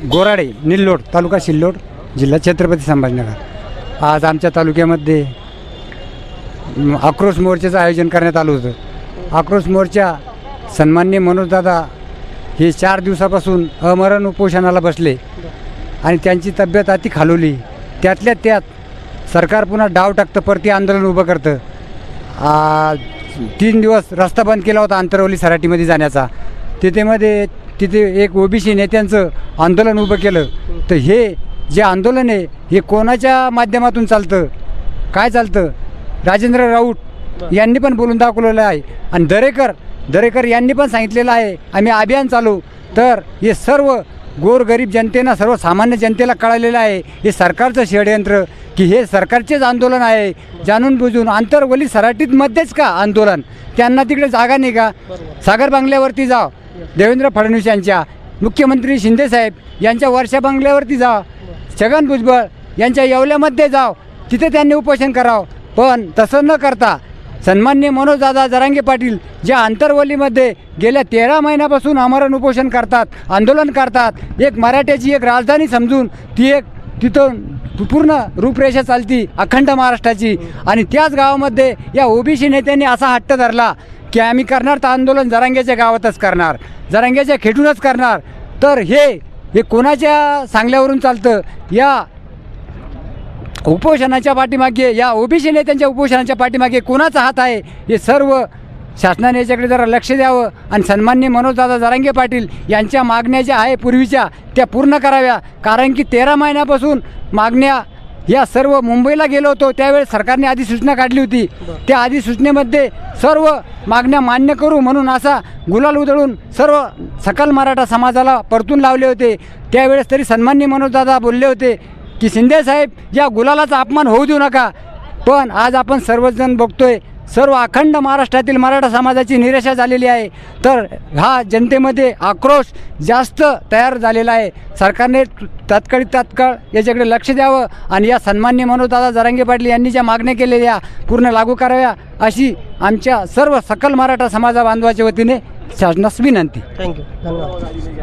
गोराडे निल्लोड तालुका सिल्लोड जिल्हा छत्रपती संभाजीनगर. आज आमच्या तालुक्यामध्ये आक्रोश मोर्चाचं आयोजन करण्यात आलं होतं. आक्रोश मोर्चा सन्मान्य मनोजदादा हे चार दिवसापासून अमरण उपोषणाला बसले आणि त्यांची तब्येत अति खालवली त्यातल्या त्यात सरकार पुन्हा डाव टाकतं परती आंदोलन उभं करतं. तीन दिवस रस्ता बंद केला होता आंतरवली सराटीमध्ये जाण्याचा. तिथेमध्ये तिथे एक ओबीसी नेत्यांचं आंदोलन उभं केलं. तर हे जे आंदोलन आहे हे कोणाच्या माध्यमातून चालतं? काय चालतं? राजेंद्र राऊत यांनी पण बोलून दाखवलेलं आहे. आणि दरेकर दरेकर यांनी पण सांगितलेलं आहे आम्ही अभियान चालू. तर हे सर्व गोरगरीब जनतेनं सर्वसामान्य जनतेला कळालेलं आहे. हे सरकारचं षडयंत्र की हे सरकारचेच आंदोलन आहे. जाणून बुजून आंतरवली सराटीतमध्येच का आंदोलन? त्यांना तिकडे जागा नाही का सागर बांगल्यावरती जा देवेंद्र फडणवीस यांच्या मुख्यमंत्री शिंदेसाहेब यांच्या वर्षा बंगल्यावरती जा छगन भुजबळ यांच्या येवल्यामध्ये जाव तिथे त्यांनी उपोषण करावं. पण तसं न करता सन्मान्य मनोजदादा जरांगे पाटील ज्या आंतरवलीमध्ये गेल्या तेरा महिन्यापासून आमरण उपोषण करतात आंदोलन करतात एक मराठ्याची एक राजधानी समजून ती एक तिथं पूर्ण रूपरेषा चालती अखंड महाराष्ट्राची. आणि त्याच गावामध्ये या ओबीसी नेत्यांनी असा हट्ट धरला की आम्ही करणार तर आंदोलन जरांगेच्या गावातच करणार जरांगेच्या खेटूनच करणार. तर हे हे कोणाच्या सांगल्यावरून चालतं? या उपोषणाच्या पाठीमागे या ओबीसी नेत्यांच्या उपोषणाच्या पाठीमागे कोणाचा हात आहे? हे सर्व शासनाने याच्याकडे जरा लक्ष द्यावं आणि सन्मान्य मनोजदादा जरांगे पाटील यांच्या मागण्या ज्या आहे पूर्वीच्या त्या पूर्ण कराव्या. कारण की तेरा महिन्यापासून मागण्या या सर्व मुंबईला गेलो होतो त्यावेळेस सरकारने अधिसूचना काढली होती. त्या अधिसूचनेमध्ये सर्व मागण्या मान्य करू म्हणून असा गुलाल उधळून सर्व सकल मराठा समाजाला परतून लावले होते. त्यावेळेस तरी सन्मान्य मनोजदादा बोलले होते की शिंदेसाहेब या गुलालाचा अपमान होऊ देऊ नका पण आज आपण सर्वजण बघतोय सर्व अखंड महाराष्ट्रातील मराठा समाजाची निराशा झालेली आहे. तर हा जनतेमध्ये आक्रोश जास्त तयार झालेला आहे. सरकारने तात्काळी तात्काळ याच्याकडे लक्ष द्यावं आणि या सन्मान्य मनोदादा जरांगे पाटील यांनी ज्या मागण्या केलेल्या पूर्ण लागू कराव्या अशी आमच्या सर्व सकल मराठा समाजा बांधवाच्या वतीने शासनास विनंती. थँक्यू धन्यवाद.